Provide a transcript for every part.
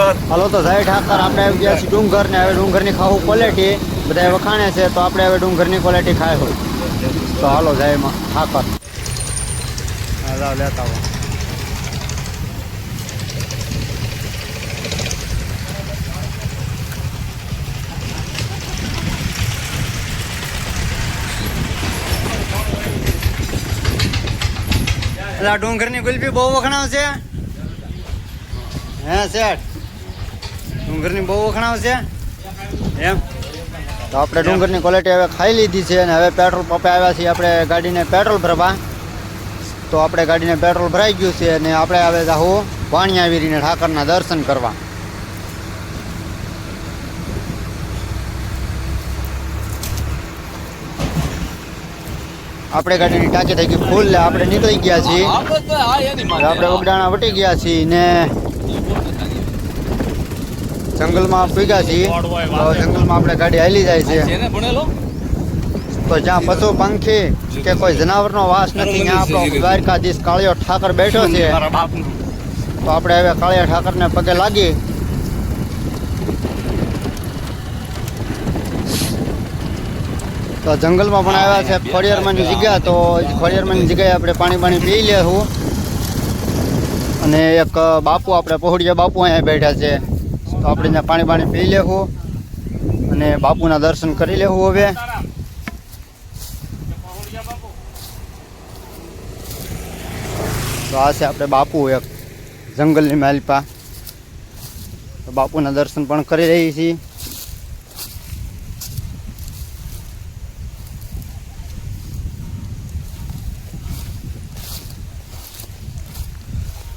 ઠાકર હાલો, તો જય ઠાકર. આપણે આવી ગયા છીએ ડુંગર ને હવે ડુંગરની ખાવું ક્વોલિટી બધા વખાણે છે, તો આપણે હવે ડુંગરની ક્વોલિટી ખાય હોય. તો હાલો, જય ઠાકર. લેતા આવો. એટલે ડુંગરની ગુલફી બહુ વખણાવ છે. હે, શેઠ? ડુંગરની બહુ વખણાવ છે. એમ? તો આપણે ડુંગરની ક્વોલિટી હવે ખાઈ લીધી છે અને હવે પેટ્રોલ પંપે આવ્યા છીએ આપણે ગાડીને પેટ્રોલ ભરવા. તો આપણે ગાડીને પેટ્રોલ ભરાઈ ગયું છે અને આપણે હવે જાહું વાણિયા વીરીને ઠાકરના દર્શન કરવા. આપણે ગાડીની ટાંકી થઈ ગઈ ફૂલ આપણે નીકળી ગયા છીએ. આપણે ઉગડાણા વટી ગયા છીએ ને જંગલમાં પીગા છીએ. તો જંગલમાં આપણે ગાડી હાલી જાય છે. તો જ્યાં પશુ પંખી કે કોઈ જનાવરનો વાસ નથી ત્યાં આપણો દ્વારકાધીશ કાળિયો ઠાકર બેઠો છે. તો આપણે હવે કાળિયા ઠાકરને પગે લાગી. તો જંગલમાં પણ આવ્યા છે ખોડિયારમાંની જગ્યા. તો ખોડિયારમાંની જગ્યાએ આપણે પાણી પાણી પી લેવું અને એક બાપુ આપણે પહોળીયા બાપુ અહીંયા બેઠા છે. તો આપણે ત્યાં પાણી પાણી પી લેવું અને બાપુના દર્શન કરી લેવું હવે. તો આ છે આપણે બાપુ એક જંગલની માલિપા. તો બાપુના દર્શન પણ કરી રહી છીએ.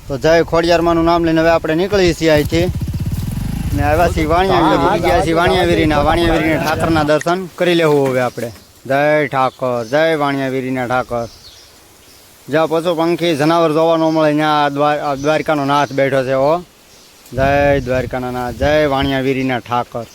તો જય ખોડિયારમાંનું નામ લઈને હવે આપણે નીકળીએ છીએ અહીંથી. ને આવ્યા છીએ આવી ગયા છીએ વાણિયાવીરીના વાણિયાવીરીના ઠાકરના દર્શન કરી લેવું હવે આપણે. જય ઠાકર જય વાણિયાવીરીના ઠાકર. જ્યાં પશુ પંખી જનાવર જોવા ન મળે ત્યાં દ્વારકાનો નાથ બેઠો છે ઓ જય દ્વારકાના નાથ જય વાણિયાવીરીના ઠાકર.